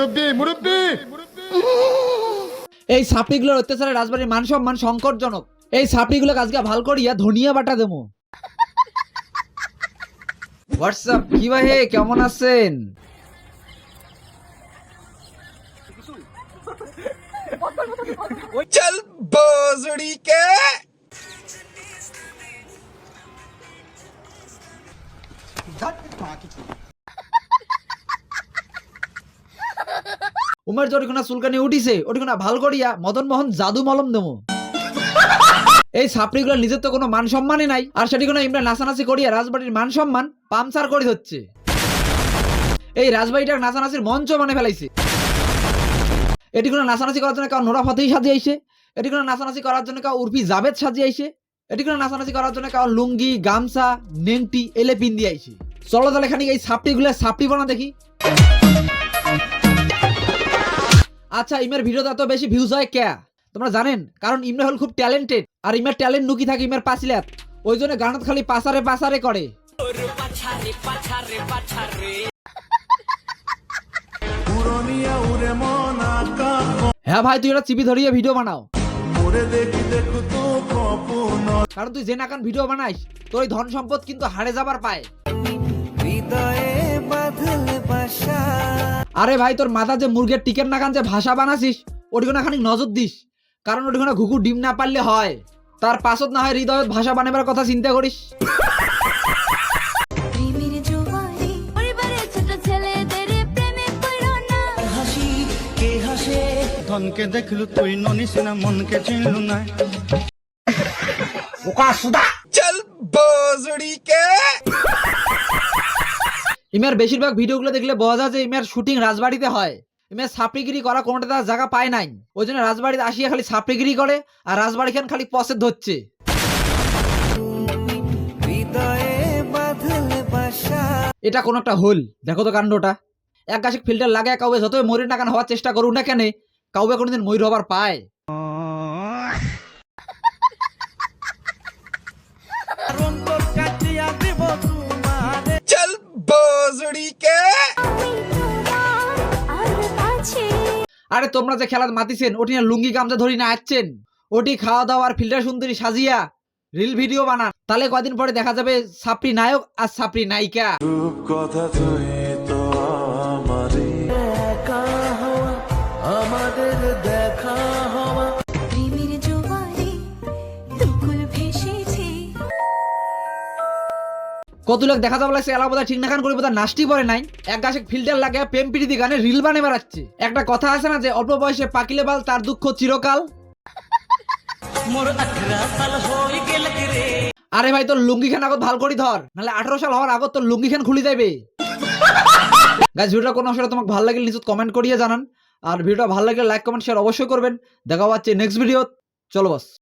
এই মুরব্বী। এই সাপিগুলোর অত্যাচারে রাজবাড়ির মান সম্মান সংকটজনক। এই সাপিগুলো আজকে ভালো করিয়া ধনিয়া বাটা দেবো। হোয়াটসঅ্যাপ কি ভাই কেমন আছেন? চল উমের জরিখানা চুলকানি উঠিছে ওটিখানা ভালো করিয়া মদন মোহন জাদু মলম দেবো। এই ছাপড়িগুলো নিজের তো কোনো মান সম্মানই নাই, আর সেটি কোনো ইমরা নাচানাচি করিয়া রাজবাড়ির মান সম্মান পামসার করে হচ্ছে এই রাজবাড়িটার নাচানাচির মঞ্চ মানে ফেলাইছে। এটি কোনো নাচানাচি করার জন্য কাউ নোরা ফতেই সাজিয়ে আইছে, এটি কোনো নাচানাচি করার জন্য কাউ উর্ফি জাবেদ সাজিয়ে আইছে, এটি কোনো নাচানাচি করার জন্য কাউ লুঙ্গি, গামছা, নেংটি, এলে পিন দিয়ে আইছে। চলো তাহলে খানিক এই সাপটিগুলো সাপটি বানা দেখি। আচ্ছা ইমের ভিডিওতে এত বেশি ভিউজ হয় কে? তোমরা জানেন? কারণ ইমরা হল খুব ট্যালেন্টেড আর ইমের ট্যালেন্ট নুকি থাকে ইমের পাঁচিলাত ওই জন্য গানত খালি পাসারে পাসারে করে। হ্যাঁ ভাই, তুই এটা চিপি ধরিয়ে ভিডিও বানাও। কারণ তুই যে নাকান ভিডিও বানাইস, তোর ধন সম্পদ কিন্তু হারে যাবার পায়। আরে ভাই তোর মাথা যে মুরগের টিকেট না কান যে ভাষা বানাছিস ওটিখানে খানিক নজর দিস। কারণ ওটিখানে ঘুঘু ডিম না পারলে হয়। তার পাশত না হয় হৃদয়ত ভাষা বানাবার কথা চিন্তা করিস। ধনকে ননিস না। মনকে চল বজড়ি কে ইমের বেশিরভাগ ভিডিওগুলো দেখলে বোঝা যায় যে ইমের শুটিং রাজবাড়িতে হয়। ইমের সাপড়িগিরি করা কোনোটা তার জায়গা পায় নাই। ওই জন্য রাজবাড়িতে আসিয়া খালি সাপড়িগিরি করে আর রাজবাড়ি খান খালি পসে ধরছে। এটা কোন একটা হোল। দেখো তো কাণ্ডটা। এক গাছে ফিল্টার লাগে কাউবে যতই ময়ূর নাকান হওয়ার চেষ্টা করুন না কেন কাউবে কোনোদিন ময়ূর হবার পায়। আরে তোমরা যে খেলার মাতিছেন ওটি না লুঙ্গি গামছা ধরি না আসছেন ওটি খাওয়া দাওয়া ফিল্টার সুন্দরী সাজিয়া রিল ভিডিও বানান। তাহলে কয়দিন পরে দেখা যাবে সাপড়ি নায়ক আর সাপড়ি নায়িকা। কথা তো আমার কত লোক দেখা যাবে লাগছে এলা বোধহয় ঠিক না খান করে বোধহয় নাস্তি পরে নাই। এক গাছে ফিল্টার লাগে প্রেম প্রীতি গানে রিল বানে বেড়াচ্ছে। একটা কথা আছে না যে অল্প বয়সে পাকিলে বাল তার দুঃখ চিরকাল। আরে ভাই তোর লুঙ্গি খান আগত ভালো করি ধর নাহলে আঠারো সাল হওয়ার আগত তোর লুঙ্গি খান খুলি যাবে গাছ ভিডিওটা কোনো অংশটা তোমাকে ভালো লাগলে নিচে কমেন্ট করিয়ে জানান। আর ভিডিওটা ভালো লাগলে লাইক কমেন্ট শেয়ার অবশ্যই করবেন। দেখা পাচ্ছে নেক্সট ভিডিও চলো বাস